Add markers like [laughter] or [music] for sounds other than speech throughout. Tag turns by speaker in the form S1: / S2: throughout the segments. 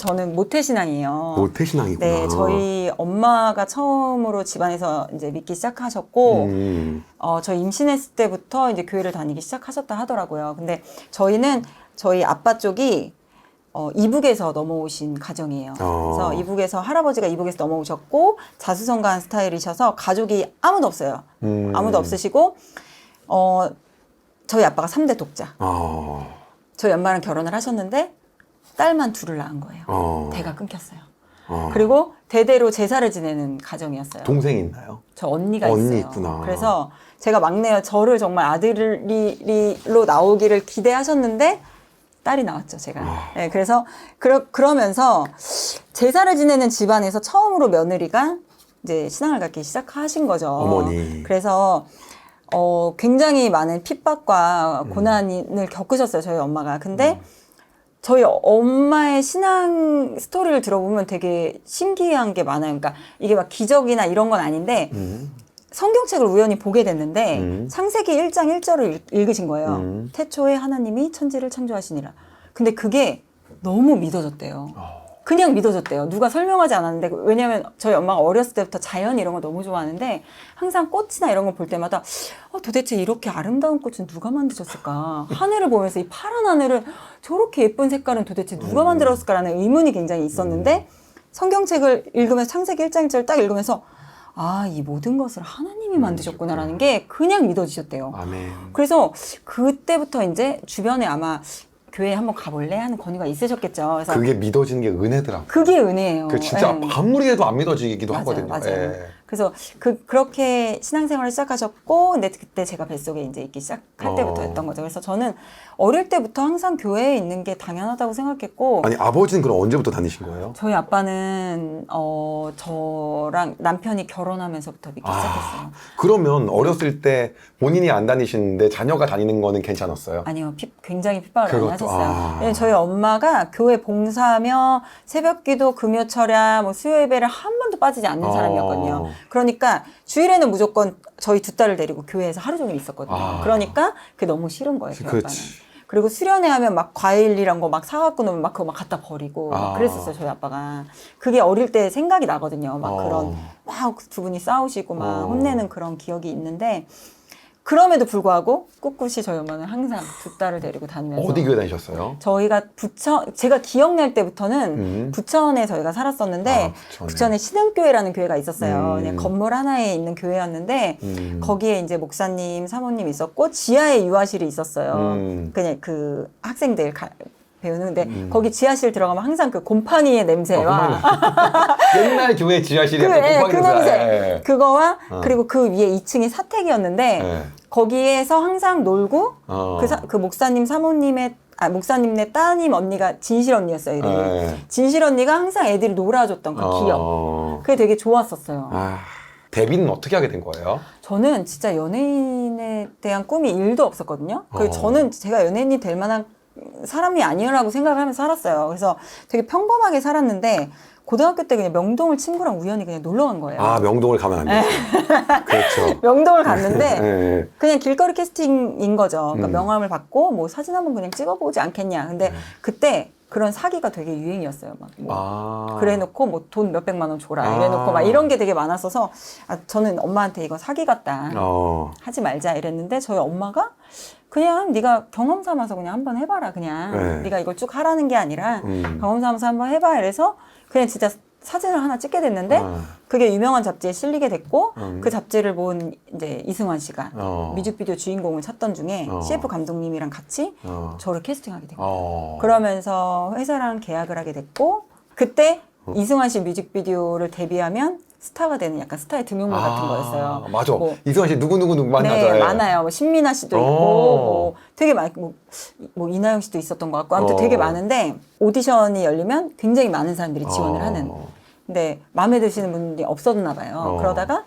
S1: 저는 모태신앙이에요.
S2: 모태신앙이구나.
S1: 네, 저희 엄마가 처음으로 집안에서 이제 믿기 시작하셨고,
S2: 음.
S1: 어, 저 임신했을 때부터 이제 교회를 다니기 시작하셨다 하더라고요. 근데 저희는 저희 아빠 쪽이 어, 이북에서 넘어오신 가정이에요.
S2: 어.
S1: 그래서 이북에서 할아버지가 이북에서 넘어오셨고 자수성가한 스타일이셔서 가족이 아무도 없어요.
S2: 음.
S1: 아무도 없으시고 어, 저희 아빠가 3대 독자.
S2: 어.
S1: 저희 엄마랑 결혼을 하셨는데 딸만 둘을 낳은 거예요.
S2: 어.
S1: 대가 끊겼어요.
S2: 어.
S1: 그리고 대대로 제사를 지내는 가정이었어요.
S2: 동생이 있나요?
S1: 저 언니가
S2: 언니
S1: 있어요.
S2: 있구나.
S1: 그래서 제가 막내요. 저를 정말 아들로 나오기를 기대하셨는데 딸이 나왔죠, 제가.
S2: 아.
S1: 네, 그래서 그러, 그러면서 제사를 지내는 집안에서 처음으로 며느리가 이제 신앙을 갖기 시작하신 거죠.
S2: 어머니.
S1: 그래서 어, 굉장히 많은 핍박과
S2: 음.
S1: 고난을 겪으셨어요, 저희 엄마가. 근데 저희 엄마의 신앙 스토리를 들어보면 되게 신기한 게 많아요. 그러니까 이게 막 기적이나 이런 건 아닌데
S2: 음.
S1: 성경책을 우연히 보게 됐는데
S2: 음.
S1: 창세기 1장 1절을 읽 으신 거예요.
S2: 음.
S1: 태초에 하나님이 천지를 창조하시니라. 근데 그게 너무 믿어졌대요.
S2: 어.
S1: 그냥 믿어졌대요. 누가 설명하지 않았는데 왜냐하면 저희 엄마가 어렸을 때부터 자연 이런 거 너무 좋아하는데 항상 꽃이나 이런 거 볼 때마다 어, 도대체 이렇게 아름다운 꽃은 누가 만드셨을까? 하늘을 보면서 이 파란 하늘을 저렇게 예쁜 색깔은 도대체 누가 만들었을까라는 의문이 굉장히 있었는데 성경책을 읽으면서 창세기 1장 1절 딱 읽으면서 아, 이 모든 것을 하나님이 만드셨구나라는 게 그냥 믿어지셨대요.
S2: 아멘.
S1: 그래서 그때부터 이제 주변에 아마 교회 한번 가볼래 하는 권유가 있으셨겠죠. 그래서
S2: 그게 믿어지는 게 은혜더라고.
S1: 그게 은혜예요.
S2: 그 진짜
S1: 예.
S2: 아무리 해도 안 믿어지기도
S1: 맞아요,
S2: 하거든요.
S1: 맞아요.
S2: 예.
S1: 그래서 그 그렇게 신앙생활을 시작하셨고, 근데 그때 제가 뱃속에 이제 있기 시작할
S2: 어.
S1: 때부터였던 거죠. 그래서 저는 어릴 때부터 항상 교회에 있는 게 당연하다고 생각했고,
S2: 아니 아버지는 그럼 언제부터 다니신 거예요?
S1: 저희 아빠는 어 저랑 남편이 결혼하면서부터 믿기 시작했어요.
S2: 아, 그러면 어렸을 때 본인이 안 다니시는데 자녀가 다니는 거는 괜찮았어요?
S1: 아니요, 피- 굉장히 핍박을 많이
S2: 그것도-
S1: 하셨어요.
S2: 아.
S1: 왜냐면 저희 엄마가 교회 봉사하며 새벽기도, 금요철야, 뭐 수요 예배를 한 번도 빠지지 않는
S2: 어.
S1: 사람이었거든요. 그러니까 주일에는 무조건 저희 두 딸을 데리고 교회에서 하루 종일 있었거든요.
S2: 아.
S1: 그러니까 그게 너무 싫은 거예요, 저희
S2: 그렇지.
S1: 아빠는. 그리고 수련회 하면 막 과일이란 거 막 사갖고 놓으면 막 그거 막 갖다 버리고 막
S2: 아.
S1: 그랬었어요, 저희 아빠가. 그게 어릴 때 생각이 나거든요. 막
S2: 어.
S1: 그런 막 두 분이 싸우시고 막
S2: 어.
S1: 혼내는 그런 기억이 있는데 그럼에도 불구하고 꿋꿋이 저희 엄마는 항상 두 딸을 데리고 다니면서
S2: 어디 교회 다니셨어요?
S1: 저희가 부천 제가 기억날 때부터는
S2: 음.
S1: 부천에 저희가 살았었는데
S2: 아, 부천에.
S1: 신흥교회라는 교회가 있었어요.
S2: 음.
S1: 그냥 건물 하나에 있는 교회였는데
S2: 음.
S1: 거기에 이제 목사님, 사모님 있었고 지하에 유아실이 있었어요.
S2: 음.
S1: 그냥 그 학생들 가, 배우는데
S2: 음.
S1: 거기 지하실 들어가면 항상 그 곰팡이의 냄새와
S2: 어, 옛날 교회 지하실에
S1: 그, 예,
S2: 곰팡이
S1: 그
S2: 냄새.
S1: 냄새
S2: 예.
S1: 그거와
S2: 어.
S1: 그리고 그 위에 2층이 사택이었는데
S2: 예.
S1: 거기에서 항상 놀고
S2: 어.
S1: 그, 사- 그 목사님 사모님의 아 목사님네 따님 언니가 진실 언니였어요 이름이
S2: 예.
S1: 진실 언니가 항상 애들이 놀아줬던 그 기억
S2: 어.
S1: 그게 되게 좋았었어요
S2: 아, 데뷔는 어떻게 하게 된 거예요?
S1: 저는 진짜 연예인에 대한 꿈이 일도 없었거든요 그
S2: 어.
S1: 저는 제가 연예인이 될 만한 사람이 아니라고 생각을 하면서 살았어요 그래서 되게 평범하게 살았는데 고등학교 때 그냥 명동을 친구랑 우연히 그냥 놀러 간 거예요
S2: 아, 명동을 가면 안 되지. [laughs] 그렇죠.
S1: 명동을 갔는데 [laughs]
S2: 예, 예.
S1: 그냥 길거리 캐스팅인 거죠. 그러니까
S2: 음.
S1: 명함을 받고 뭐 사진 한번 그냥 찍어보지 않겠냐. 근데 그때 그런 사기가 되게 유행이었어요. 막 뭐.
S2: 네. 아.
S1: 그래놓고 뭐 돈 몇백만 원 줘라
S2: 아.
S1: 이래놓고 막 이런 게 되게 많았어서 아, 저는 엄마한테 이거 사기 같다
S2: 어.
S1: 하지 말자 이랬는데 저희 엄마가 그냥 네가 경험 삼아서 그냥 한번 해봐라 그냥
S2: 네.
S1: 네가 이걸 쭉 하라는 게 아니라
S2: 음.
S1: 경험 삼아서 한번 해봐 이래서 그냥 진짜 사진을 하나 찍게 됐는데
S2: 아.
S1: 그게 유명한 잡지에 실리게 됐고
S2: 음.
S1: 그 잡지를 본 이제 이승환 씨가
S2: 어.
S1: 뮤직비디오 주인공을 찾던 중에
S2: 어.
S1: CF 감독님이랑 같이
S2: 어.
S1: 저를 캐스팅하게 된 거예요.
S2: 어.
S1: 그러면서 회사랑 계약을 하게 됐고 그때
S2: 어.
S1: 이승환 씨 뮤직비디오를 데뷔하면 스타가 되는 약간 스타의 등용물 같은 거였어요.
S2: 맞아.
S1: 뭐,
S2: 이승환 씨 누구 누구 누구 만나죠.
S1: 네,
S2: 예.
S1: 많아요. 뭐 신민아 씨도 있고,
S2: 어.
S1: 뭐 되게 많, 뭐, 뭐 이나영 씨도 있었던 것 같고, 아무튼
S2: 어.
S1: 되게 많은데 오디션이 열리면 굉장히 많은 사람들이 지원을
S2: 어.
S1: 하는. 근데 마음에 드시는 분들이 없었나 봐요.
S2: 어.
S1: 그러다가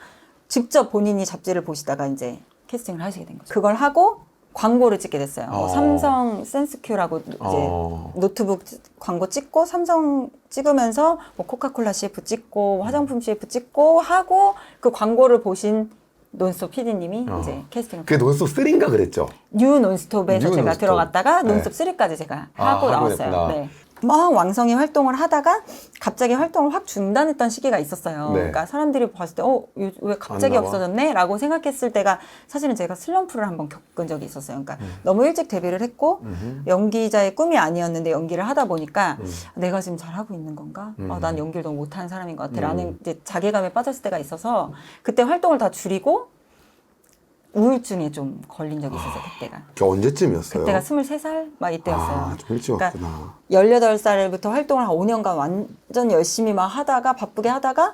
S1: 직접 본인이 잡지를 보시다가 이제 캐스팅을 하시게 된 거죠. 그걸 하고 광고를 찍게 됐어요. 뭐
S2: 어.
S1: 삼성 센스큐라고 이제
S2: 어.
S1: 노트북 광고 찍고 삼성 찍으면서 뭐 코카콜라 CF 찍고 화장품 CF 찍고 하고 그 광고를 보신 논스톱 PD님이
S2: 어.
S1: 이제 캐스팅을
S2: 그게 논스톱 3인가 그랬죠.
S1: 뉴 논스톱에서
S2: 뉴
S1: 제가
S2: 논스톱.
S1: 들어갔다가
S2: 네.
S1: 논스톱 3까지 제가
S2: 아,
S1: 하고
S2: 하고
S1: 나왔어요. 네. 막 왕성히 활동을 하다가 갑자기 활동을 확 중단했던 시기가 있었어요.
S2: 네.
S1: 그러니까 사람들이 봤을 때, 어, 요- 왜 갑자기? 없어졌네? 라고 생각했을 때가 사실은 제가 슬럼프를 한번 겪은 적이 있었어요. 그러니까
S2: 음.
S1: 너무 일찍 데뷔를 했고, 연기자의 꿈이 아니었는데 연기를 하다 보니까
S2: 음.
S1: 내가 지금 잘하고 있는 건가?
S2: 음.
S1: 어, 난 연기를 너무 못하는 사람인 것 같아.
S2: 음.
S1: 라는 이제 자괴감에 빠졌을 때가 있어서 그때 활동을 다 줄이고 우울증에 좀 걸린 적이 있었어요, 그때가.
S2: 그게 언제쯤이었어요?
S1: 그때가 23살? 막 이때였어요.
S2: 아, 좀 일찍
S1: 그러니까
S2: 왔구나.
S1: 18살부터 활동을 한 5년간 완전 열심히 막 하다가 바쁘게 하다가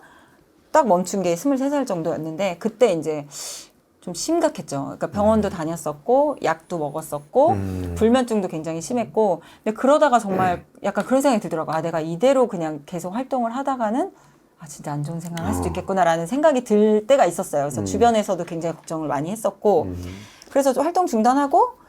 S1: 딱 멈춘 게 23살 정도였는데 그때 이제 좀 심각했죠. 그러니까 병원도 다녔었고 약도 먹었었고
S2: 음.
S1: 불면증도 굉장히 심했고 근데 그러다가 정말 약간 그런 생각이 들더라고. 아 내가 이대로 그냥 계속 활동을 하다가는 아 진짜 안 좋은 생각을 할 수도
S2: 어.
S1: 있겠구나라는 생각이 들 때가 있었어요. 그래서
S2: 음.
S1: 주변에서도 굉장히 걱정을 많이 했었고
S2: 음.
S1: 그래서 좀 활동 중단하고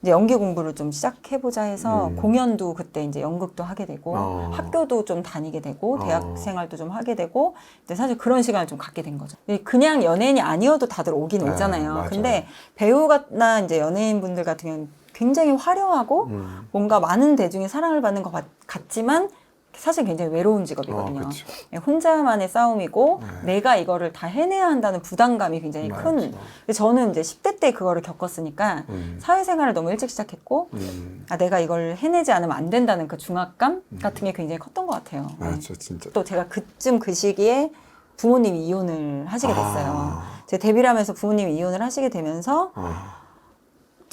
S1: 이제 연기 공부를 좀 시작해보자 해서
S2: 음.
S1: 공연도 그때 이제 연극도 하게 되고
S2: 어.
S1: 학교도 좀 다니게 되고 대학
S2: 어.
S1: 생활도 좀 하게 되고 근데 사실 그런 시간을 좀 갖게 된 거죠. 그냥 연예인이 아니어도 다들 오긴
S2: 네,
S1: 오잖아요.
S2: 맞아요.
S1: 근데 배우나 이제 연예인 분들 같은 경우는 굉장히 화려하고
S2: 음.
S1: 뭔가 많은 대중의 사랑을 받는 것 같, 같지만 사실 굉장히 외로운 직업이거든요.
S2: 어.
S1: 예, 혼자만의 싸움이고
S2: 네.
S1: 내가 이거를 다 해내야 한다는 부담감이 굉장히 큰.
S2: 맞죠.
S1: 근데 저는 이제 10대 때 그거를 겪었으니까
S2: 음.
S1: 사회생활을 너무 일찍 시작했고
S2: 음.
S1: 아 내가 이걸 해내지 않으면 안 된다는 그 중압감 같은 게 굉장히 컸던 것 같아요. 네.
S2: 맞죠, 진짜.
S1: 또 제가 그쯤 그 시기에 부모님이 이혼을 하시게 됐어요.
S2: 아.
S1: 제 데뷔를 하면서 부모님이 이혼을 하시게 되면서
S2: 아.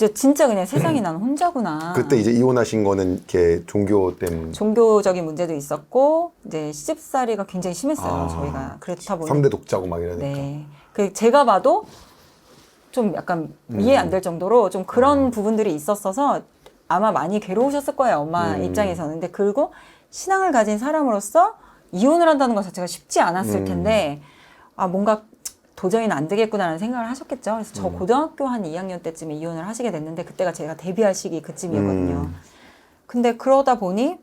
S1: 저 진짜 그냥 세상에 난 혼자구나.
S2: 그때 이제 이혼하신 거는 이렇게 종교 때문에
S1: 종교적인 문제도 있었고 이제 시집살이가 굉장히 심했어요.
S2: 아.
S1: 저희가 그렇다 보니
S2: 3대 독자고 막 이러니까.
S1: 네. 그 제가 봐도 좀 약간
S2: 음.
S1: 이해 안 될 정도로 좀 그런 부분들이 있었어서 아마 많이 괴로우셨을 거예요. 엄마
S2: 음.
S1: 입장에서는. 근데 그리고 신앙을 가진 사람으로서 이혼을 한다는 것 자체가 쉽지 않았을
S2: 음.
S1: 텐데 아 뭔가 도저히는 안 되겠구나라는 생각을 하셨겠죠. 그래서 저
S2: 음.
S1: 고등학교 한 2학년 때쯤에 이혼을 하시게 됐는데 그때가 제가 데뷔할 시기 그쯤이었거든요.
S2: 음.
S1: 근데 그러다 보니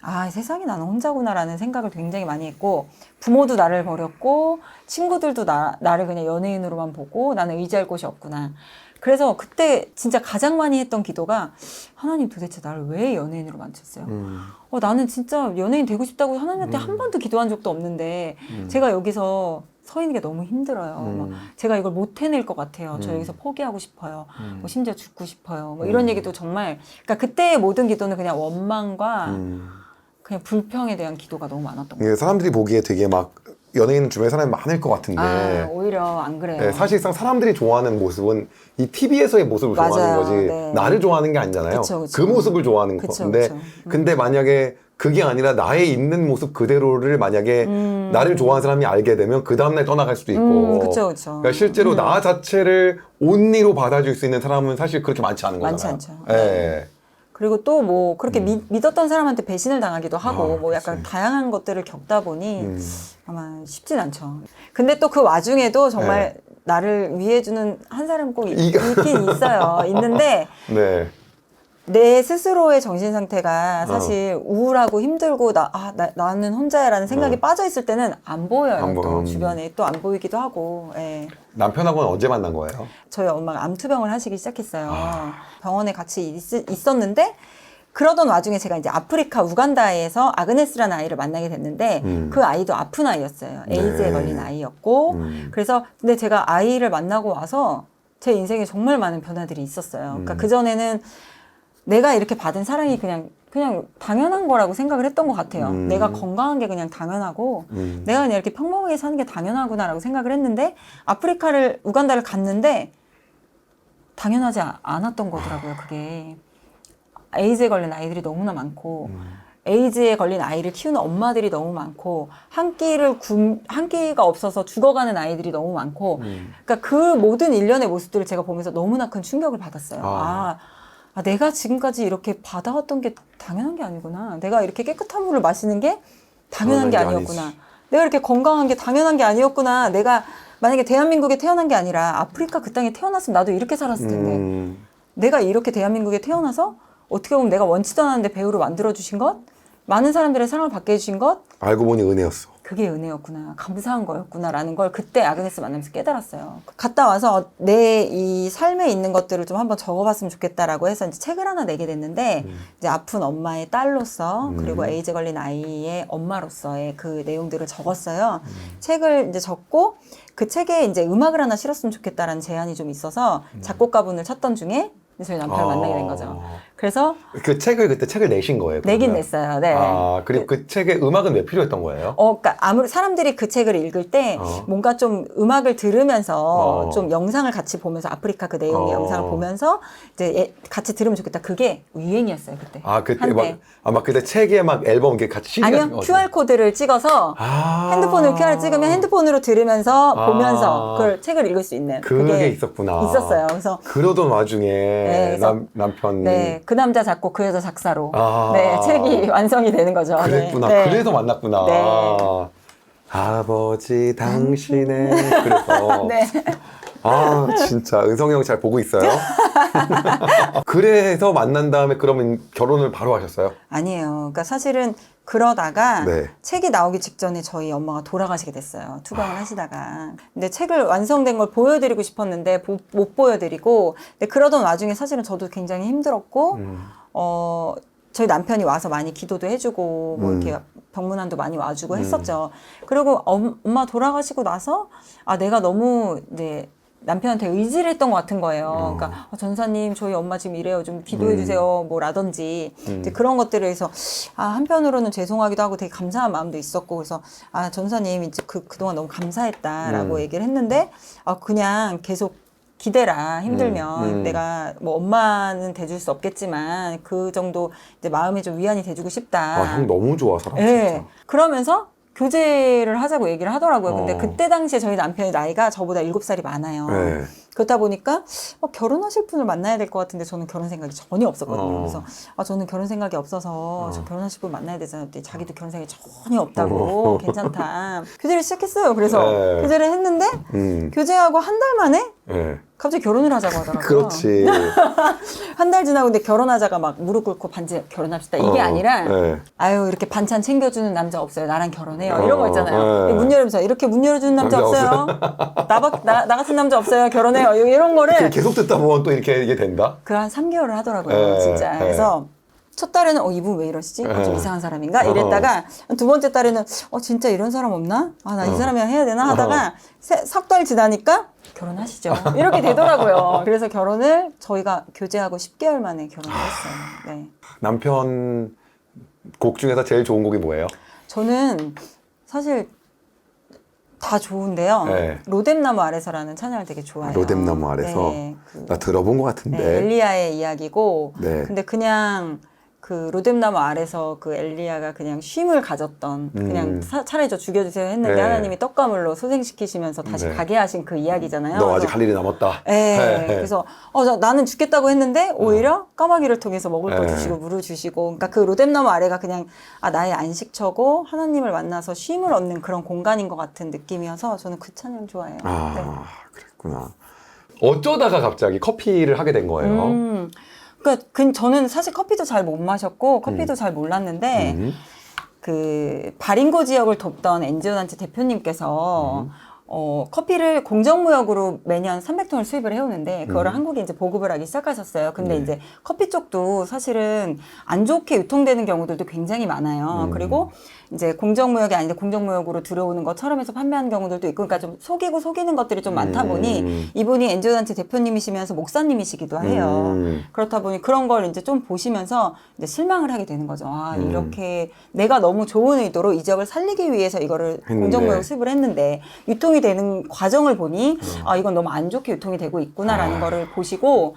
S1: 아 세상에 나는 혼자구나라는 생각을 굉장히 많이 했고 부모도 나를 버렸고 친구들도 나, 나를 그냥 연예인으로만 보고 나는 의지할 곳이 없구나 그래서 그때 진짜 가장 많이 했던 기도가 하나님 도대체 나를 왜 연예인으로 만드셨어요
S2: 음.
S1: 어, 나는 진짜 연예인 되고 싶다고 하나님한테
S2: 음.
S1: 한 번도 기도한 적도 없는데
S2: 음.
S1: 제가 여기서 서 있는 게 너무 힘들어요
S2: 음.
S1: 막 제가 이걸 못 해낼 것 같아요 저
S2: 음.
S1: 여기서 포기하고 싶어요
S2: 음.
S1: 뭐 심지어 죽고 싶어요 뭐 이런
S2: 음.
S1: 얘기도 정말 그러니까 그때의 모든 기도는 그냥 원망과
S2: 음.
S1: 그냥 불평에 대한 기도가 너무 많았던 거예요.
S2: 이게 사람들이 보기에 되게 막 연예인 주변에 사람이 많을 것 같은데
S1: 아, 오히려 안 그래요.
S2: 네, 사실상 사람들이 좋아하는 모습은 이 TV에서의 모습을
S1: 맞아요.
S2: 좋아하는 거지
S1: 네.
S2: 나를 좋아하는 게 아니잖아요.
S1: 그쵸, 그쵸.
S2: 그 모습을 좋아하는
S1: 그쵸,
S2: 건데
S1: 그쵸. 음.
S2: 근데 만약에 그게 아니라 나의 있는 모습 그대로를 만약에
S1: 음.
S2: 나를 좋아하는 사람이 알게 되면 그 다음날 떠나갈 수도 있고
S1: 음, 그쵸, 그쵸.
S2: 그러니까 실제로 나 자체를 온리로 받아줄 수 있는 사람은 사실 그렇게 많지 않은
S1: 많지
S2: 거잖아요.
S1: 않죠.
S2: 예.
S1: 그리고 또 뭐 그렇게 믿, 믿었던 사람한테 배신을 당하기도 하고
S2: 음. 아,
S1: 뭐 약간
S2: 그치.
S1: 다양한 것들을 겪다 보니
S2: 음.
S1: 아마 쉽진 않죠. 근데 또 그 와중에도 정말
S2: 네.
S1: 나를 위해주는 한 사람 꼭 있,
S2: 이-
S1: 있긴 있어요. 있는데 [laughs]
S2: 네.
S1: 내 스스로의 정신 상태가
S2: 어.
S1: 사실 우울하고 힘들고 나, 아, 나, 나는 혼자야라는 생각이
S2: 어.
S1: 빠져 있을 때는 안 보여요.
S2: 안 보-
S1: 또
S2: 음.
S1: 주변에 또 안 보이기도 하고. 예.
S2: 남편하고는 언제 만난 거예요?
S1: 저희 엄마가 암투병을 하시기 시작했어요.
S2: 아.
S1: 병원에 같이 있, 있었는데 그러던 와중에 제가 이제 아프리카 우간다에서 아그네스라는 아이를 만나게 됐는데
S2: 음.
S1: 그 아이도 아픈 아이였어요. 에이즈에
S2: 네.
S1: 걸린 아이였고
S2: 음.
S1: 그래서 근데 제가 아이를 만나고 와서 제 인생에 정말 많은 변화들이 있었어요. 그러니까
S2: 음.
S1: 그 전에는 내가 이렇게 받은 사랑이 그냥 그냥 당연한 거라고 생각을 했던 것 같아요.
S2: 음.
S1: 내가 건강한 게 그냥 당연하고
S2: 음.
S1: 내가 그냥 이렇게 평범하게 사는 게 당연하구나라고 생각을 했는데 아프리카를 우간다를 갔는데 당연하지 아- 않았던 거더라고요. 그게 에이즈에 걸린 아이들이 너무나 많고
S2: 음.
S1: 에이즈에 걸린 아이를 키우는 엄마들이 너무 많고 한 끼를 굶, 한 끼가 없어서 죽어가는 아이들이 너무 많고
S2: 음.
S1: 그러니까 그 모든 일련의 모습들을 제가 보면서 너무나 큰 충격을 받았어요.
S2: 아.
S1: 아, 아, 내가 지금까지 이렇게 받아왔던 게 당연한 게 아니구나. 내가 이렇게 깨끗한 물을 마시는 게
S2: 당연한 게
S1: 아니었구나.
S2: 아니지.
S1: 내가 이렇게 건강한 게 당연한 게 아니었구나. 내가 만약에 대한민국에 태어난 게 아니라 아프리카 그 땅에 태어났으면 나도 이렇게 살았을 텐데.
S2: 음.
S1: 내가 이렇게 대한민국에 태어나서 어떻게 보면 내가 원치도 않았는데 배우로 만들어 주신 것, 많은 사람들의 사랑을 받게 해주신 것,
S2: 알고 보니 은혜였어.
S1: 그게 은혜였구나. 감사한 거였구나라는 걸 그때 아그네스 만나면서 깨달았어요. 갔다 와서 내 이 삶에 있는 것들을 좀 한번 적어봤으면 좋겠다라고 해서 이제 책을 하나 내게 됐는데 이제 아픈 엄마의 딸로서 그리고 에이즈 걸린 아이의 엄마로서의 그 내용들을 적었어요. 책을 이제 적고 그 책에 이제 음악을 하나 실었으면 좋겠다라는 제안이 좀 있어서 작곡가분을 찾던 중에 저희 남편을 만나게 된 거죠. 그래서
S2: 그 책을 그때 책을 내신 거예요.
S1: 내긴
S2: 그러면?
S1: 냈어요. 네.
S2: 아 그리고 그 책에 음악은 왜 필요했던 거예요?
S1: 어, 그러니까 아무리 사람들이 그 책을 읽을 때
S2: 어.
S1: 뭔가 좀 음악을 들으면서
S2: 어.
S1: 좀 영상을 같이 보면서 아프리카 그 내용의
S2: 어.
S1: 영상을 보면서 이제 예- 같이 들으면 좋겠다. 그게 유행이었어요 그때.
S2: 아 그때
S1: 한때.
S2: 막 아마 그때 책에 막 앨범 이렇게 같이 CD
S1: 아니요 QR 코드를 찍어서
S2: 아
S1: 핸드폰을 QR 찍으면 핸드폰으로 들으면서
S2: 아.
S1: 보면서 그걸 책을 읽을 수 있는
S2: 그게 있었구나.
S1: 있었어요. 그래서
S2: 그러던 와중에
S1: 그래서-
S2: 남 남편이
S1: 네, 그 남자 작곡 그 여자 작사로
S2: 아.
S1: 네 책이 완성이 되는 거죠. 네.
S2: 그랬구나.
S1: 네.
S2: 그래서 만났구나.
S1: 네.
S2: 아버지 당신의 [laughs] 그래서
S1: 네.
S2: 아 진짜 은성이 형 잘 보고 있어요. [laughs] 그래서 만난 다음에 그러면 결혼을 바로 하셨어요?
S1: 아니에요. 그러니까 사실은 그러다가
S2: 네.
S1: 책이 나오기 직전에 저희 엄마가 돌아가시게 됐어요. 투병을 하시다가. 근데 책을 완성된 걸 보여드리고 싶었는데 보- 못 보여드리고. 근데 그러던 와중에 사실은 저도 굉장히 힘들었고,
S2: 음.
S1: 어, 저희 남편이 와서 많이 기도도 해주고, 뭐
S2: 음.
S1: 이렇게 병문안도 많이 와주고 했었죠. 그리고 엄, 엄마 돌아가시고 나서, 아, 내가 너무 이제 남편한테 의지를 했던 것 같은 거예요. 그러니까 어, 전사님 저희 엄마 지금 이래요. 좀 기도해
S2: 음.
S1: 주세요. 뭐라든지
S2: 음.
S1: 이제 그런 것들에 대해서 아 한편으로는 죄송하기도 하고 되게 감사한 마음도 있었고 그래서 아 전사님 이제 그 그동안 너무 감사했다라고
S2: 음.
S1: 얘기를 했는데 아 그냥 계속 기대라 힘들면
S2: 음, 음.
S1: 내가 뭐 엄마는 돼줄 수 없겠지만 그 정도 이제 마음에 좀 위안이 돼주고 싶다.
S2: 아, 형 너무 좋아 사람
S1: 예.
S2: 진짜.
S1: 그러면서 교제를 하자고 얘기를 하더라고요. 근데
S2: 어.
S1: 그때 당시에 저희 남편의 나이가 저보다 7살이 많아요.
S2: 네.
S1: 그렇다 보니까 어, 결혼하실 분을 만나야 될 것 같은데 저는 결혼 생각이 전혀 없었거든요.
S2: 어.
S1: 그래서 아, 저는 결혼 생각이 없어서 저 결혼하실 분 만나야 되잖아요. 근데 자기도 결혼 생각이 전혀
S2: 어.
S1: 없다고 [laughs] 괜찮다. 교제를 시작했어요. 그래서
S2: 네.
S1: 교제를 했는데
S2: 음.
S1: 교제하고 한 달 만에
S2: 예.
S1: 갑자기 결혼을 하자고 하더라고요.
S2: 그렇지. [laughs]
S1: 한 달 지나고 근데 결혼하자가 막 무릎 꿇고 반지 결혼합시다 이게
S2: 어,
S1: 아니라
S2: 예.
S1: 아유 이렇게 반찬 챙겨주는 남자 없어요 나랑 결혼해요
S2: 어,
S1: 이런 거 있잖아요
S2: 네.
S1: 문 열면서 이렇게 문 열어주는 남자,
S2: 남자
S1: 없어요 [laughs] 나밖 나, 나 같은 남자 없어요 결혼해요 이런 거를
S2: 그 계속 듣다 보면 또 이렇게 이게 된다.
S1: 그 한 3개월을 하더라고요
S2: 네,
S1: 진짜
S2: 네.
S1: 그래서 첫 달에는 어 이분 왜 이러시지 어, 좀
S2: 네.
S1: 이상한 사람인가 이랬다가 두 번째 달에는 어 진짜 이런 사람 없나 아 나이
S2: 어.
S1: 사람이랑 해야 되나 하다가 석 달 지나니까 결혼하시죠 이렇게 되더라고요 [laughs] 그래서 결혼을 저희가 교제하고 10개월 만에 결혼을 했어요 네.
S2: 남편 곡 중에서 제일 좋은 곡이 뭐예요?
S1: 저는 사실 다 좋은데요.
S2: 네.
S1: 로뎀나무 아래서라는 찬양을 되게 좋아해요.
S2: 로뎀나무 아래서?
S1: 네, 그,
S2: 나 들어본 것
S1: 네,
S2: 같은데.
S1: 엘리야의 이야기고.
S2: 네.
S1: 근데 그냥 그 로뎀나무 아래서 그 엘리야가 그냥 쉼을 가졌던 그냥
S2: 음.
S1: 사- 차라리 저 죽여주세요 했는데
S2: 네.
S1: 하나님이 떡가물로 소생시키시면서 다시
S2: 네.
S1: 가게 하신 그 이야기잖아요.
S2: 너 아직
S1: 그래서
S2: 할 일이 남았다.
S1: 예,
S2: 네.
S1: 그래서 어, 저, 나는 죽겠다고 했는데 오히려 까마귀를 통해서 먹을 거
S2: 네.
S1: 주시고 물을 주시고 그러니까 그 로뎀나무 아래가 그냥 아 나의 안식처고 하나님을 만나서 쉼을 얻는 그런 공간인 것 같은 느낌이어서 저는 그 찬양 좋아해요.
S2: 아,
S1: 네.
S2: 그랬구나. 어쩌다가 갑자기 커피를 하게 된 거예요?
S1: 음, 그러니까 그, 저는 사실 커피도 잘 못 마셨고 커피도 잘 몰랐는데
S2: 음.
S1: 그 바린고 지역을 돕던 엔지오 단체 대표님께서
S2: 음.
S1: 어, 커피를 공정무역으로 매년 300톤을 수입을 해오는데 그거를 한국에 이제 보급을 하기 시작하셨어요. 근데
S2: 음. 네.
S1: 이제 커피 쪽도 사실은 안 좋게 유통되는 경우들도 굉장히 많아요.
S2: 음.
S1: 그리고 이제 공정무역이 아닌데 공정무역으로 들어오는 것처럼 해서 판매하는 경우들도 있고 그러니까 좀 속이고 속이는 것들이 좀 많다
S2: 음.
S1: 보니 이분이 엔지오 단체 대표님이시면서 목사님이시기도 해요.
S2: 음.
S1: 그렇다 보니 그런 걸 이제 좀 보시면서 이제 실망을 하게 되는 거죠. 아,
S2: 음.
S1: 이렇게 내가 너무 좋은 의도로 이 지역을 살리기 위해서 이거를. 공정무역 수입을 했는데 유통이 되는 과정을 보니 아, 이건 너무 안 좋게 유통이 되고 있구나라는
S2: 음. 아.
S1: 거를 보시고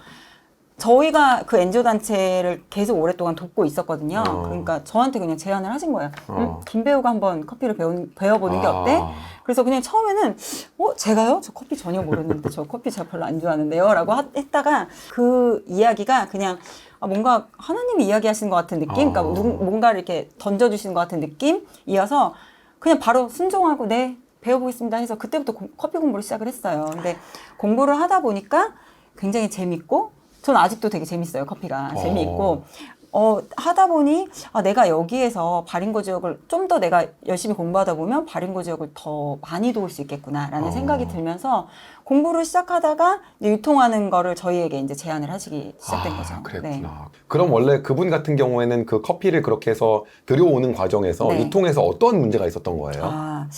S1: 저희가 그 엔지오 단체를 계속 오랫동안 돕고 있었거든요.
S2: 어.
S1: 그러니까 저한테 그냥 제안을 하신 거예요.
S2: 어.
S1: 음, 김 배우가 한번 커피를 배운, 배워보는 게
S2: 아.
S1: 어때? 그래서 그냥 처음에는 어 제가요? 저 커피 전혀 모르는데 저 커피 잘 별로 안 좋아하는데요라고 하- 했다가 그 이야기가 그냥 아, 뭔가 하나님이 이야기하시는 것 같은 느낌, 그러니까
S2: 아.
S1: 누- 뭔가를 이렇게 던져주시는 것 같은 느낌이어서 그냥 바로 순종하고 네 배워보겠습니다 해서 그때부터 공- 커피 공부를 시작을 했어요. 근데 공부를 하다 보니까 굉장히 재밌고 저는 아직도 되게 재밌어요 커피가
S2: 어.
S1: 재미있고 어, 하다 보니 아, 내가 여기에서 발인고 지역을 좀 더 내가 열심히 공부하다 보면 발인고 지역을 더 많이 도울 수 있겠구나라는
S2: 어.
S1: 생각이 들면서 공부를 시작하다가 유통하는 거를 저희에게 이제 제안을 하시기 시작된
S2: 아,
S1: 거죠.
S2: 그랬구나.
S1: 네.
S2: 그럼 원래 그분 같은 경우에는 그 커피를 그렇게 해서 들여오는 과정에서
S1: 네.
S2: 유통에서 어떤 문제가 있었던 거예요?
S1: 아,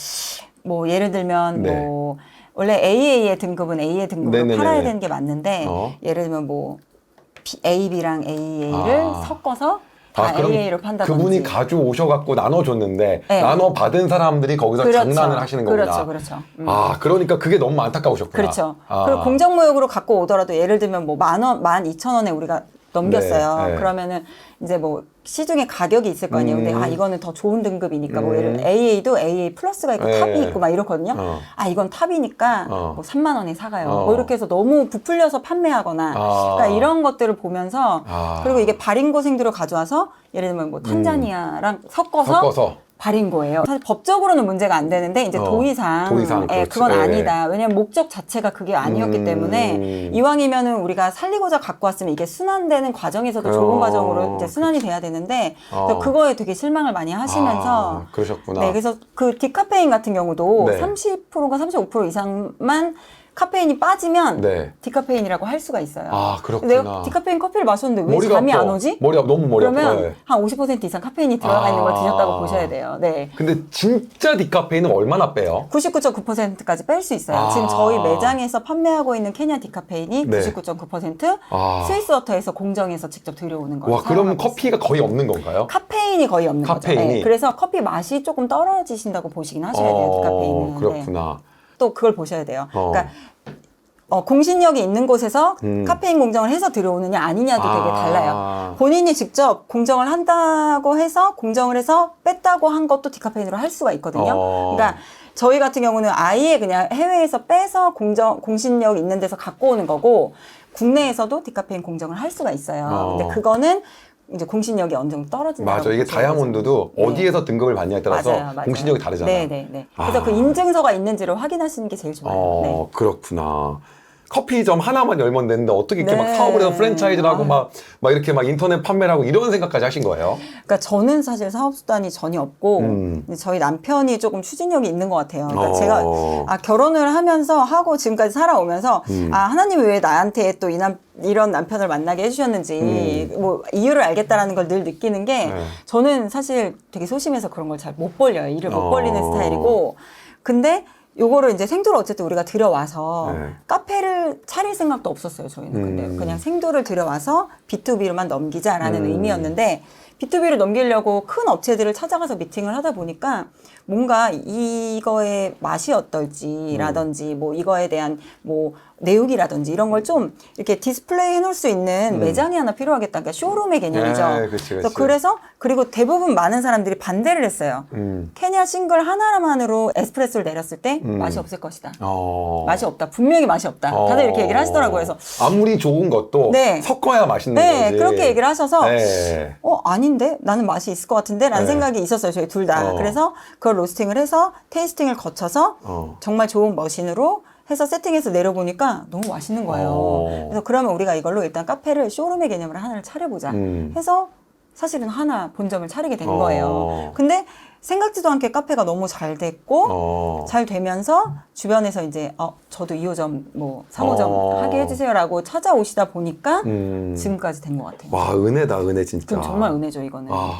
S1: 뭐 예를 들면
S2: 네.
S1: 뭐 원래 AA의 등급은 A의 등급으로
S2: 네네네네.
S1: 팔아야 되는 게 맞는데
S2: 어.
S1: 예를 들면 뭐 B- AB랑 AA를
S2: 아.
S1: 섞어서 다
S2: 그럼
S1: AA로 판다든지
S2: 그분이 가져오셔갖고 나눠줬는데
S1: 네.
S2: 나눠 받은 사람들이 거기서
S1: 그렇죠.
S2: 장난을 하시는 거구나.
S1: 그렇죠, 그렇죠. 음.
S2: 아, 그러니까 그게 너무 안타까우셨구나.
S1: 그렇죠.
S2: 아.
S1: 그리고 공정 무역으로 갖고 오더라도 예를 들면 뭐 만 원, 만 이천 원에 우리가 넘겼어요.
S2: 네, 네.
S1: 그러면은 이제 뭐 시중에 가격이 있을 거 아니에요. 근데
S2: 음.
S1: 아 이거는 더 좋은 등급이니까 뭐
S2: 음.
S1: 예를 AA도 AA 플러스가 있고
S2: 네.
S1: 탑이 있고 막 이렇거든요.
S2: 어.
S1: 아 이건 탑이니까
S2: 어.
S1: 뭐 3만 원에 사가요.
S2: 어.
S1: 뭐 이렇게 해서 너무 부풀려서 판매하거나
S2: 아.
S1: 그러니까 이런 것들을 보면서
S2: 아.
S1: 그리고 이게 발인고생들을 가져와서 예를 들면 뭐 탄자니아랑 섞어서,
S2: 음. 섞어서.
S1: 발인 거예요. 사실 법적으로는 문제가 안 되는데 이제
S2: 어,
S1: 도의상,
S2: 도의상,
S1: 예,
S2: 그렇지.
S1: 그건
S2: 예.
S1: 아니다. 왜냐면 목적 자체가 그게 아니었기
S2: 음.
S1: 때문에 이왕이면은 우리가 살리고자 갖고 왔으면 이게 순환되는 과정에서도 좋은
S2: 어.
S1: 과정으로 이제 순환이 돼야 되는데
S2: 어.
S1: 그래서 그거에 되게 실망을 많이 하시면서
S2: 아, 그러셨구나.
S1: 네, 그래서 그 디카페인 같은 경우도
S2: 네.
S1: 30%가 35% 이상만 카페인이 빠지면
S2: 네.
S1: 디카페인이라고 할 수가 있어요.
S2: 아, 그렇구나.
S1: 내가 디카페인 커피를 마셨는데 왜 잠이
S2: 아파.
S1: 안 오지?
S2: 머리 아파. 너무 머리 아파.
S1: 그러면
S2: 네.
S1: 한 50% 이상 카페인이 들어가 있는 걸
S2: 아.
S1: 드셨다고 보셔야 돼요. 네.
S2: 근데 진짜 디카페인은 얼마나 빼요?
S1: 99.9%까지 뺄 수 있어요.
S2: 아.
S1: 지금 저희 매장에서 판매하고 있는 케냐 디카페인이
S2: 네.
S1: 99.9%
S2: 아.
S1: 스위스 워터에서 공정에서 직접 들여오는 거예요.
S2: 와, 그럼 커피가 거의 없는 건가요?
S1: 카페인이 거의 없는
S2: 카페인이?
S1: 거죠. 네, 그래서 커피 맛이 조금 떨어지신다고 보시긴 하셔야 돼요. 디카페인은. 네.
S2: 그렇구나.
S1: 또 그걸 보셔야 돼요.
S2: 어.
S1: 그러니까 어, 공신력이 있는 곳에서
S2: 음.
S1: 카페인 공정을 해서 들여오느냐 아니냐도 되게
S2: 아.
S1: 달라요. 본인이 직접 공정을 한다고 해서 공정을 해서 뺐다고 한 것도 디카페인으로 할 수가 있거든요.
S2: 어.
S1: 그러니까 저희 같은 경우는 아예 그냥 해외에서 빼서 공정 공신력 있는 데서 갖고 오는 거고 국내에서도 디카페인 공정을 할 수가 있어요.
S2: 어.
S1: 근데 그거는 이제 공신력이 어느 정도 떨어진다.
S2: 맞아. 이게 다이아몬드도
S1: 네.
S2: 어디에서 등급을 받냐에 따라서
S1: 맞아요, 맞아요.
S2: 공신력이 다르잖아.
S1: 네, 네, 네. 그래서
S2: 아.
S1: 그 인증서가 있는지를 확인하시는 게 제일 좋아요.
S2: 어,
S1: 네.
S2: 그렇구나. 커피점 하나만 열면 되는데 어떻게 이렇게 막
S1: 네.
S2: 사업을 해서 프랜차이즈를 하고
S1: 아.
S2: 막, 막 이렇게 막 인터넷 판매를 하고 이런 생각까지 하신 거예요?
S1: 그러니까 저는 사실 사업 수단이 전혀 없고
S2: 음.
S1: 저희 남편이 조금 추진력이 있는 것 같아요. 그러니까
S2: 어.
S1: 제가 아 결혼을 하면서 하고 지금까지 살아오면서
S2: 음.
S1: 아 하나님이 왜 나한테 또 이 남 이런 남편을 만나게 해주셨는지 뭐 이유를 알겠다라는 걸 늘 느끼는 게
S2: 음. 네.
S1: 저는 사실 되게 소심해서 그런 걸 잘 못 벌려요. 일을 못
S2: 어.
S1: 벌리는 스타일이고 근데 요거를 이제 생도를 어쨌든 우리가 들여와서
S2: 네.
S1: 카페를 차릴 생각도 없었어요 저희는 근데
S2: 음.
S1: 그냥 생도를 들여와서 B2B로만 넘기자라는
S2: 음.
S1: 의미였는데 B2B를 넘기려고 큰 업체들을 찾아가서 미팅을 하다 보니까 뭔가 이거의 맛이 어떨지라든지 뭐 이거에 대한 뭐 내용이라든지 이런 걸 좀 이렇게 디스플레이 해놓을 수 있는
S2: 음.
S1: 매장이 하나 필요하겠다. 그러니까 쇼룸의 개념이죠.
S2: 네, 그치,
S1: 그래서
S2: 그치.
S1: 그래서 그리고 대부분 많은 사람들이 반대를 했어요.
S2: 음.
S1: 케냐 싱글 하나만으로 에스프레소를 내렸을 때
S2: 음.
S1: 맛이 없을 것이다.
S2: 어.
S1: 맛이 없다. 분명히 맛이 없다. 다들 이렇게 얘기를 하시더라고요. 그래서
S2: 아무리 좋은 것도
S1: 네.
S2: 섞어야 맛있는
S1: 네,
S2: 거지.
S1: 그렇게 얘기를 하셔서
S2: 네.
S1: 어, 아닌데? 나는 맛이 있을 것 같은데? 라는
S2: 네.
S1: 생각이 있었어요, 저희 둘 다.
S2: 어.
S1: 그래서 그걸 로스팅을 해서 테이스팅을 거쳐서
S2: 어.
S1: 정말 좋은 머신으로 해서 세팅해서 내려보니까 너무 맛있는 거예요.
S2: 어.
S1: 그래서 그러면 우리가 이걸로 일단 카페를 쇼룸의 개념으로 하나를 차려보자.
S2: 음.
S1: 해서 사실은 하나 본점을 차리게 된
S2: 어.
S1: 거예요. 근데 생각지도 않게 카페가 너무 잘 됐고,
S2: 어.
S1: 잘 되면서 주변에서 이제 어 저도 2호점 뭐 3호점
S2: 어.
S1: 하게 해주세요라고 찾아오시다 보니까
S2: 음.
S1: 지금까지 된 것 같아요.
S2: 와, 은혜다, 은혜 진짜.
S1: 그럼 정말 은혜죠 이거는.
S2: 아.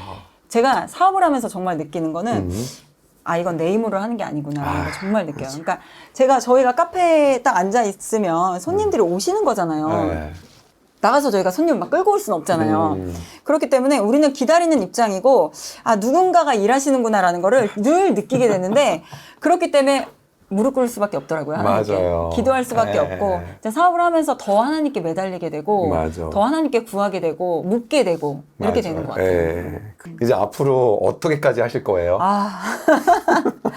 S1: 제가 사업을 하면서 정말 느끼는 거는
S2: 음.
S1: 아 이건 내 힘으로 하는 게 아니구나라는
S2: 아,
S1: 걸 정말 느껴요. 그러니까 제가 저희가 카페에 딱 앉아 있으면 손님들이 오시는 거잖아요.
S2: 음. 네.
S1: 나가서 저희가 손님 막 끌고 올 수는 없잖아요.
S2: 음.
S1: 그렇기 때문에 우리는 기다리는 입장이고 아 누군가가 일하시는구나라는 거를 늘 느끼게 되는데 그렇기 때문에 무릎 꿇을 수밖에 없더라고요. 하나님께.
S2: 맞아요.
S1: 기도할 수밖에
S2: 네.
S1: 없고 이제 사업을 하면서 더 하나님께 매달리게 되고
S2: 맞아.
S1: 더 하나님께 구하게 되고 묻게 되고 이렇게
S2: 맞아요.
S1: 되는 것 같아요.
S2: 예. 이제 앞으로 어떻게까지 하실 거예요?
S1: 아. [laughs]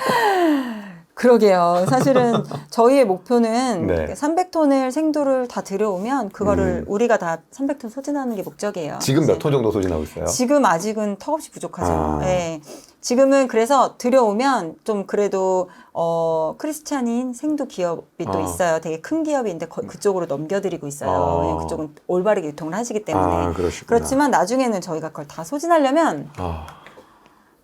S1: 그러게요. 사실은 저희의 목표는
S2: 네.
S1: 300톤을 생두를 다 들여오면 그거를 우리가 다 300톤 소진하는 게 목적이에요.
S2: 음. 지금 몇 톤 정도 소진하고 있어요?
S1: 지금 아직은 턱없이 부족하죠.
S2: 아.
S1: 예. 지금은 그래서 들여오면 좀 그래도 어 크리스찬인 생두 기업이 또
S2: 아.
S1: 있어요. 되게 큰 기업인데 거- 그쪽으로 넘겨드리고 있어요.
S2: 아.
S1: 왜냐면 그쪽은 올바르게 유통을 하시기 때문에.
S2: 아, 그러시구나.
S1: 그렇지만 나중에는 저희가 그걸 다 소진하려면
S2: 아,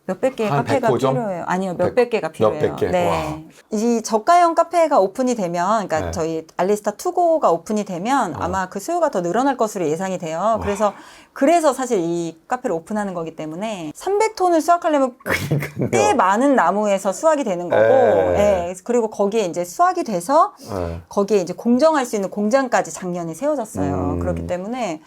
S1: 몇백 개의
S2: 한
S1: 카페가
S2: 100호 점?
S1: 필요해요. 아니요,
S2: 백-
S1: 몇백 개가 필요해요.
S2: 몇백 개?
S1: 네. 이 저가형 카페가 오픈이 되면, 그러니까
S2: 네.
S1: 저희 알리스타 투고가 오픈이 되면
S2: 어.
S1: 아마 그 수요가 더 늘어날 것으로 예상이 돼요. 그래서 그래서 사실 이 카페를 오픈하는 거기 때문에 300톤을 수확하려면 [laughs] 꽤 많은 나무에서 수확이 되는 거고,
S2: 네.
S1: 예. 그리고 거기에 이제 수확이 돼서
S2: 네.
S1: 거기에 이제 공정할 수 있는 공장까지 작년에 세워졌어요.
S2: 음.
S1: 그렇기 때문에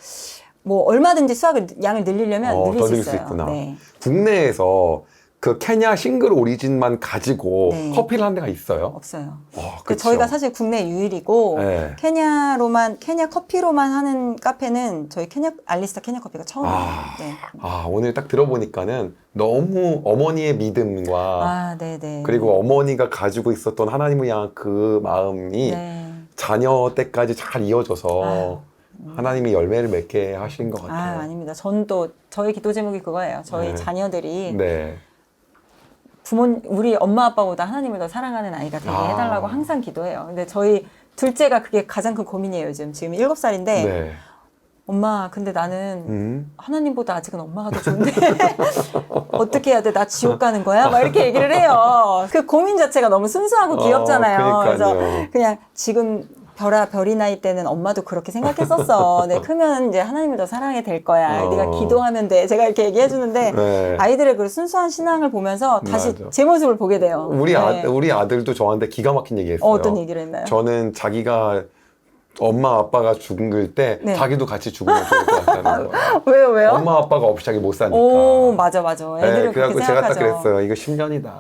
S1: 뭐 얼마든지 수확을 양을 늘리려면
S2: 어,
S1: 늘릴
S2: 더
S1: 수
S2: 늘릴 수
S1: 있어요.
S2: 있구나.
S1: 네.
S2: 국내에서 그 케냐 싱글 오리진만 가지고
S1: 네.
S2: 커피를 한 데가 있어요.
S1: 없어요.
S2: 어,
S1: 그
S2: 그쵸.
S1: 저희가 사실 국내 유일이고
S2: 네.
S1: 케냐로만 케냐 커피로만 하는 카페는 저희 케냐 알리스타 케냐 커피가 처음이에요.
S2: 아.
S1: 네.
S2: 아, 오늘 딱 들어보니까는 너무 어머니의 믿음과
S1: 아, 네, 네.
S2: 그리고 어머니가 가지고 있었던 하나님을 향한 그 마음이
S1: 네.
S2: 자녀 때까지 잘 이어져서
S1: 아유,
S2: 하나님이 열매를 맺게 하신 것
S1: 아,
S2: 같아요.
S1: 아닙니다. 전 또 저희 기도 제목이 그거예요. 저희
S2: 네.
S1: 자녀들이
S2: 네.
S1: 부모 우리 엄마 아빠보다 하나님을 더 사랑하는 아이가 되게
S2: 아.
S1: 해달라고 항상 기도해요. 근데 저희 둘째가 그게 가장 큰 고민이에요. 요즘 지금 일곱 살인데
S2: 네.
S1: 엄마 근데 나는
S2: 음.
S1: 하나님보다 아직은 엄마가 더 좋은데 [laughs] 어떻게 해야 돼? 나 지옥 가는 거야? 막 이렇게 얘기를 해요. 그 고민 자체가 너무 순수하고
S2: 어,
S1: 귀엽잖아요.
S2: 그러니까요.
S1: 그래서 그냥 지금 별아 별이 나이 때는 엄마도 그렇게 생각했었어. 내 [laughs] 크면 이제 하나님을 더 사랑하게 될 거야.
S2: 어.
S1: 네가 기도하면 돼. 제가 이렇게 얘기해 주는데
S2: 네.
S1: 아이들의 그 순수한 신앙을 보면서 다시
S2: 맞아.
S1: 제 모습을 보게 돼요.
S2: 우리 아
S1: 네.
S2: 우리 아들도 저한테 기가 막힌 얘기했어요.
S1: 어, 어떤 얘기를 했나요?
S2: 저는 자기가 엄마 아빠가 죽을 때
S1: 네.
S2: 자기도 같이 죽으면 좋을 것 같다는 [laughs] 거예요.
S1: 왜요, 왜요?
S2: 엄마 아빠가 없이 자기 못 사니까.
S1: 오, 맞아, 맞아. 애들은
S2: 네, 그래갖고
S1: 그렇게
S2: 제가 딱
S1: 생각하죠.
S2: 그랬어요. 이거 10년이다.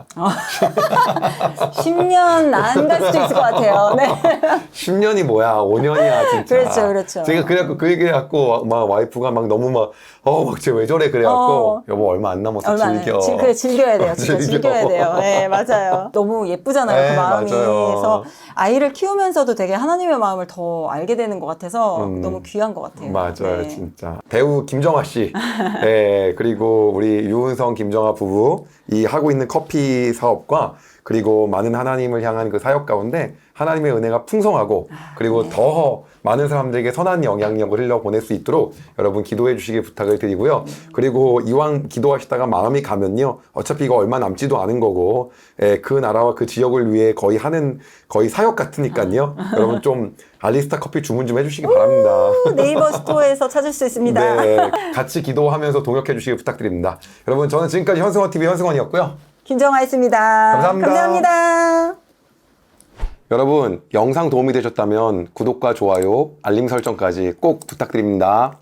S1: 10년 [laughs] 안 갈 수도 있을 것 같아요. 네. [laughs]
S2: 10년이 뭐야? 5년이야 진짜.
S1: 그렇죠, 그렇죠.
S2: 제가 그래갖고 그 얘기해갖고 막 와이프가 막 너무 막 어, 막 쟤 왜 저래 그래갖고
S1: 어.
S2: 여보 얼마 안 남았어
S1: 얼마 안
S2: 즐겨.
S1: 지- 그래 즐겨야 돼요. 진짜
S2: 즐겨.
S1: 즐겨야 돼요. 네, 맞아요. 너무 예쁘잖아요.
S2: 네,
S1: 그 마음이.
S2: 맞아요.
S1: 그래서 아이를 키우면서도 되게 하나님의 마음을 더 알게 되는 것 같아서
S2: 음.
S1: 너무 귀한 것 같아요.
S2: 맞아요,
S1: 네.
S2: 진짜. 배우 김정아 씨, [laughs] 네, 그리고 우리 유은성, 김정아 부부 이 하고 있는 커피 사업과 그리고 많은 하나님을 향한 그 사역 가운데 하나님의 은혜가 풍성하고
S1: 아,
S2: 그리고
S1: 네.
S2: 더 많은 사람들에게 선한 영향력을 흘려 보낼 수 있도록 여러분 기도해 주시기 부탁을 드리고요. 그리고 이왕 기도하시다가 마음이 가면요, 어차피 이거 얼마 남지도 않은 거고, 예, 그 나라와 그 지역을 위해 거의 하는 거의 사역 같으니까요. [laughs] 여러분 좀 알리스타 커피 주문 좀 해주시기 바랍니다.
S1: 네이버 [laughs] 스토어에서 찾을 수 있습니다.
S2: 네, 같이 기도하면서 동역해 주시기 부탁드립니다. 여러분, 저는 지금까지 현승원 TV 현승원이었고요.
S1: 김정아였습니다.
S2: 감사합니다.
S1: 감사합니다.
S2: 여러분, 영상 도움이 되셨다면 구독과 좋아요, 알림 설정까지 꼭 부탁드립니다.